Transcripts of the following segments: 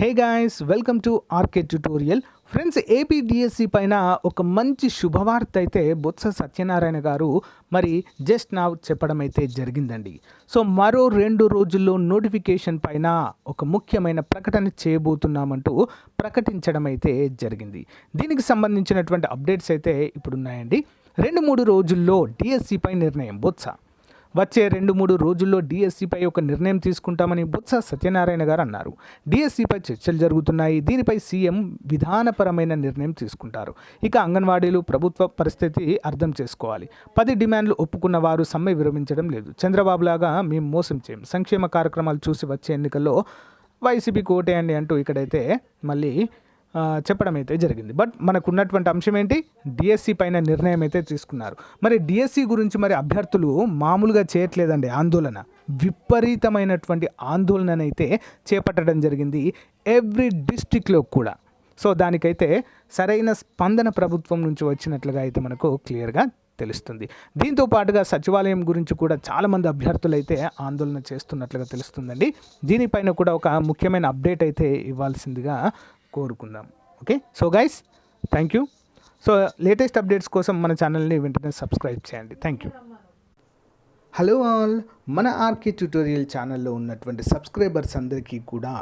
Hey guys welcome to RK tutorial friends AP DSC పైన ఒక మంచి శుభవార్త అయితే బొత్స సత్యనారాయణ గారు మరి జస్ట్ నా చెప్పడం అయితే జరిగిందండి. సో మరో రెండు రోజుల్లో నోటిఫికేషన్ పైన ఒక ముఖ్యమైన ప్రకటన చేయబోతున్నామంటూ ప్రకటించడం అయితే జరిగింది. దీనికి సంబంధించినటువంటి అప్డేట్స్ అయితే ఇప్పుడున్నాయండి. రెండు మూడు రోజుల్లో డిఎస్సిపై నిర్ణయం బొత్స. వచ్చే రెండు మూడు రోజుల్లో డిఎస్సిపై ఒక నిర్ణయం తీసుకుంటామని బొత్స సత్యనారాయణ గారు అన్నారు. డిఎస్సిపై చర్చలు జరుగుతున్నాయి. దీనిపై సీఎం విధానపరమైన నిర్ణయం తీసుకుంటారు. ఇక అంగన్వాడీలు ప్రభుత్వ పరిస్థితి అర్థం చేసుకోవాలి. పది డిమాండ్లు ఒప్పుకున్న వారు సమ్మె విరమించడం లేదు. చంద్రబాబు లాగా మేము మోసం చేయం. సంక్షేమ కార్యక్రమాలు చూసి వచ్చే ఎన్నికల్లో వైసీపీకి ఓటేయండి అంటూ ఇక్కడైతే మళ్ళీ చెప్పడం అయితే జరిగింది. బట్ మనకున్నటువంటి అంశం ఏంటి? డిఎస్సి పైన నిర్ణయం అయితే తీసుకున్నారు. మరి డిఎస్సి గురించి మరి అభ్యర్థులు మామూలుగా చేయట్లేదండి ఆందోళన. విపరీతమైనటువంటి ఆందోళననైతే చేపట్టడం జరిగింది ఎవ్రీ డిస్టిక్లో కూడా. సో దానికైతే సరైన స్పందన ప్రభుత్వం నుంచి వచ్చినట్లుగా అయితే మనకు క్లియర్గా తెలుస్తుంది. దీంతో పాటుగా సచివాలయం గురించి కూడా చాలామంది అభ్యర్థులు అయితే ఆందోళన చేస్తున్నట్లుగా తెలుస్తుందండి. దీనిపైన కూడా ఒక ముఖ్యమైన అప్డేట్ అయితే ఇవ్వాల్సిందిగా కోరుకుందాం. Okay so guys thank you so latest updates కోసం మన ఛానల్ని వెంటనే సబ్స్క్రైబ్ చేయండి. థ్యాంక్ యూ హలో ఆల్ మన ఆర్కే ట్యూటోరియల్ ఛానల్లో ఉన్నటువంటి సబ్స్క్రైబర్స్ అందరికీ కూడా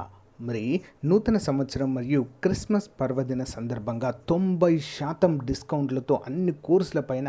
మరి నూతన సంవత్సరం మరియు క్రిస్మస్ పర్వదిన సందర్భంగా తొంభై శాతం డిస్కౌంట్లతో అన్ని కోర్సుల పైన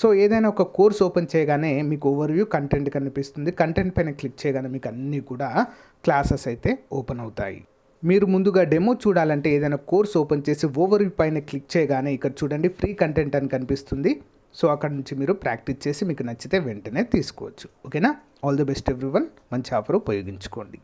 సో ఏదైనా ఒక కోర్స్ ఓపెన్ చేయగానే మీకు ఓవర్వ్యూ కంటెంట్ కనిపిస్తుంది. కంటెంట్ పైన క్లిక్ చేయగానే మీకు అన్నీ కూడా క్లాసెస్ అయితే ఓపెన్ అవుతాయి. మీరు ముందుగా డెమో చూడాలంటే ఏదైనా కోర్స్ ఓపెన్ చేసి ఓవర్వ్యూ పైన క్లిక్ చేయగానే ఇక్కడ చూడండి ఫ్రీ కంటెంట్ అని కనిపిస్తుంది. సో అక్కడ నుంచి మీరు ప్రాక్టీస్ చేసి మీకు నచ్చితే వెంటనే తీసుకోవచ్చు. ఓకేనా ఆల్ ది బెస్ట్ ఎవ్రీవన్ మంచి ఆఫర్ ఉపయోగించుకోండి.